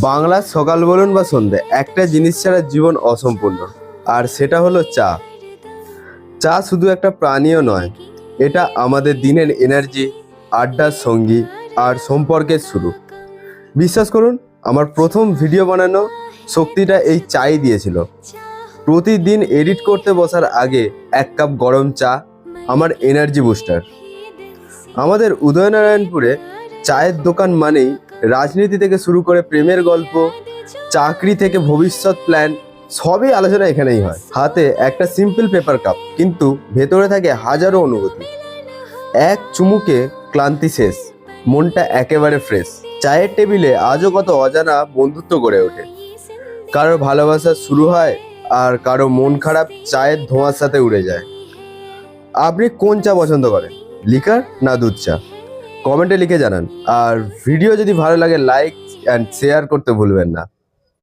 বাংলার সকাল বলুন বা সন্ধে, একটা জিনিস ছাড়া জীবন অসম্পূর্ণ। আর সেটা হলো চা। চা শুধু একটা প্রাণীয় নয়, এটা আমাদের দিনের এনার্জি আড্ডার সঙ্গী আর সম্পর্কের শুরু। বিশ্বাস করুন, আমার প্রথম ভিডিও বানানো শক্তিটা এই চাই দিয়েছিল। প্রতিদিন এডিট করতে বসার আগে এক কাপ গরম চা, আমার এনার্জি বুস্টার আমাদের উদয়নারায়ণপুরে চায়ের দোকান মানেই রাজনীতি থেকে শুরু করে প্রেমের গল্প, চাকরি থেকে ভবিষ্যৎ প্ল্যান সবই আলোচনা এখানেই হয়। হাতে একটা সিম্পল পেপার কাপ কিন্তু ভেতরে থাকে হাজারো অনুভূতি। এক চুমুকে ক্লান্তি শেষ, মনটা একেবারে ফ্রেশ চায়ের টেবিলে আজও কত অজানা বন্ধুত্ব গড়ে ওঠে। কারোর ভালোবাসা শুরু হয় আর কারও মন খারাপ চায়ের ধোঁয়ার সাথে উড়ে যায়। আপনি কোন চা পছন্দ করেন, লিকার না দুধ চা? কমেন্টে লিখে জানান। আর ভিডিও যদি ভালো লাগে লাইক অ্যান্ড শেয়ার করতে ভুলবেন না।